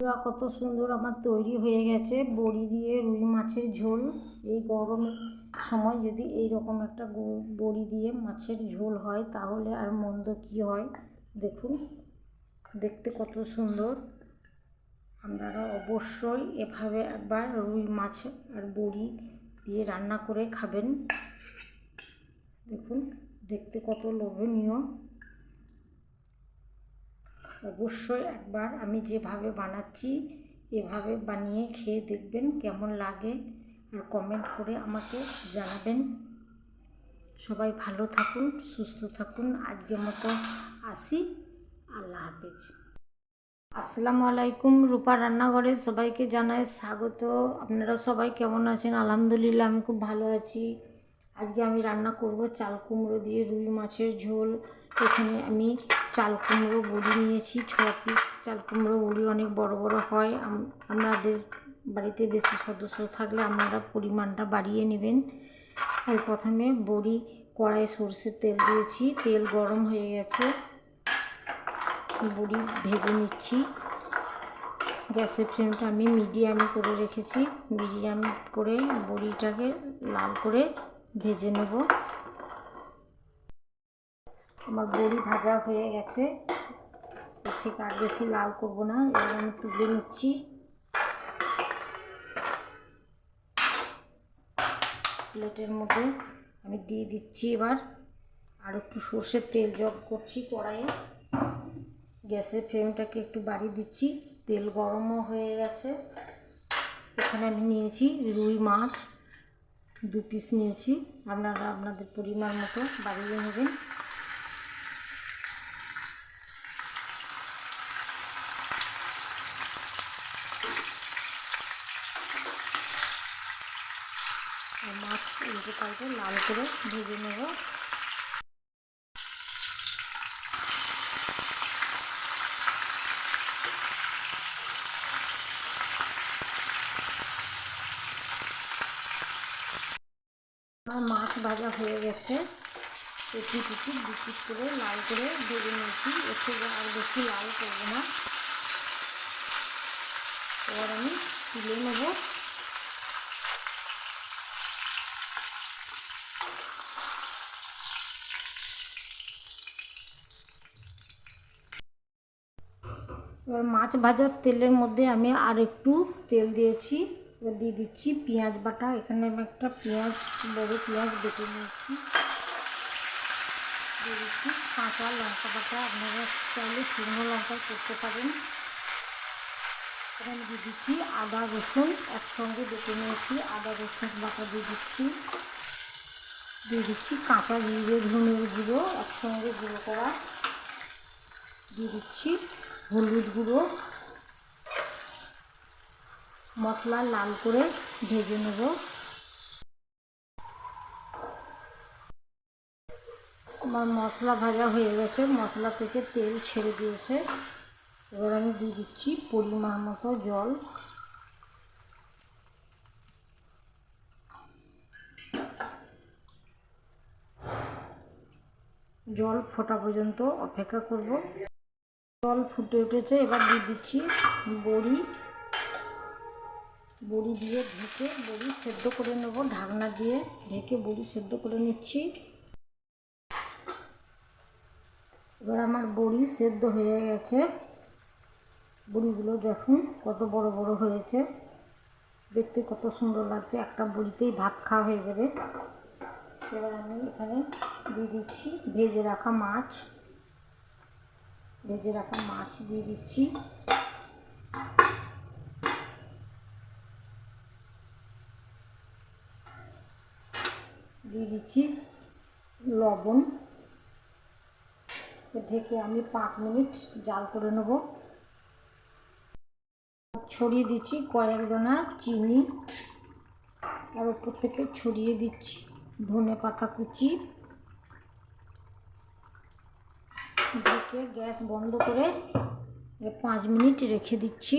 কত সুন্দর আমার তৈরি হয়ে গেছে। বড়ি দিয়ে রুই মাছের ঝোল। এই গরমের সময় যদি এই রকম একটা বড়ি দিয়ে মাছের ঝোল হয়, তাহলে আর মন্দ কী হয়? দেখুন, দেখতে কত সুন্দর। আপনারা অবশ্যই এভাবে একবার রুই মাছ আর বড়ি দিয়ে রান্না করে খাবেন। দেখুন, দেখতে কত লোভনীয়। অবশ্যই একবার আমি যেভাবে বানাচ্ছি, এভাবে বানিয়ে খেয়ে দেখবেন কেমন লাগে আর কমেন্ট করে আমাকে জানাবেন। সবাই ভালো থাকুন, সুস্থ থাকুন, আজকের মতো আসি। আল্লাহ হাফেজ। আসসালামু আলাইকুম, রূপা রান্নাঘরে সবাইকে জানাই স্বাগত। আপনারা সবাই কেমন আছেন? আলহামদুলিল্লাহ, আমি খুব ভালো আছি। আজকে আমি রান্না করব চাল কুমড়ো দিয়ে রুই মাছের ঝোল। এখানে আমি চাল কুমড়ো বড়ি নিয়েছি, ছ পিস চাল কুমড়ো বড়ি অনেক বড় বড় হয়। আম- আপনাদের বাড়িতে বেশি সদস্য থাকলে আপনারা পরিমাণটা বাড়িয়ে নেবেন। আর প্রথমে বড়ি কড়াই সর্ষের তেল দিয়েছি। তেল গরম হয়ে গেছে। বড়ি ভেজে নিচ্ছি। গ্যাসের ফ্লেমটা আমি মিডিয়ামে করে রেখেছি। মিডিয়াম করে বড়িটাকে লাল করে ভেজে নেব। আমার বড়ি ভাজা হয়ে গেছে। এর থেকে আর বেশি লাল করব না, এবার আমি তুলে নিচ্ছি। প্লেটের মধ্যে আমি দিয়ে দিচ্ছি এবার। আর একটু সর্ষের তেল জগ করছি কড়াইয়ে। গ্যাসের ফ্লেমটাকে একটু বাড়িয়ে দিচ্ছি। তেল গরমও হয়ে গেছে। এখানে আমি নিয়েছি রুই মাছ। দু পিস নিয়েছি। আপনারা আপনাদের পরিমাণ মতো বাড়িয়ে নেবেন। মাছ উল্টে পাল্টে লাল করে ভেজে নেব। আমার মাছ ভাজা হয়ে গেছে। এটি টুকু দু করে লাল করে ভেজে নিয়েছি। থেকে আর বেশি লাল করব না। এবার আমি তুলে নেব। এবার মাছ ভাজার তেলের মধ্যে আমি আর একটু তেল দিয়েছি। দিয়ে দিচ্ছি পেঁয়াজ বাটা। এখানে আমি একটা পেঁয়াজ, বড় পেঁয়াজ বেটে নিয়েছি। দিয়ে দিচ্ছি কাঁচা লঙ্কা বাটা। আপনারা চাইলে শুকনো লঙ্কা করতে পারেন। এখানে দিয়ে দিচ্ছি আদা, রসুন একসঙ্গে বেটে নিয়েছি। আদা, রসুন বাটা দিয়ে দিচ্ছি। দিয়ে দিচ্ছি কাঁচা জিরে, ধনের গুঁড়ো একসঙ্গে গুঁড়ো করা। দিয়ে দিচ্ছি হলুদ গুঁড়ো। মশলা লাল করে ভেজে নেব। আমার মশলা ভাজা হয়ে গেছে। মশলা থেকে তেল ছেড়ে দিয়েছে। এবার আমি দিয়ে দিচ্ছি পরিমাণ মতো জল। জল ফোটা পর্যন্ত অপেক্ষা করব। জল ফুটে উঠেছে। এবার দিয়ে দিচ্ছি বড়ি। বড়ি দিয়ে ঢেকে বড়ি সেদ্ধ করে নেব। ঢাকনা দিয়ে ঢেকে বড়ি সেদ্ধ করে নিচ্ছি। এবার আমার বড়ি সেদ্ধ হয়ে গেছে। বড়িগুলো দেখুন কত বড় বড় হয়েছে। দেখতে কত সুন্দর লাগছে। একটা বড়িতেই ভাত খাওয়া হয়ে যাবে। এবার আমি এখানে দিয়ে দিচ্ছি ভেজে রাখা মাছ। ভেজে রাখা মাছ দিয়ে দিচ্ছি। দিয়ে দিচ্ছি লবণ। ঢেকে আমি পাঁচ মিনিট জাল করে নেব। ছড়িয়ে দিচ্ছি কয়েক দানা চিনি। আর উপর থেকে ছড়িয়ে দিচ্ছি ধনে পাতা কুচি। ঢেকে গ্যাস বন্ধ করে পাঁচ মিনিট রেখে দিচ্ছি।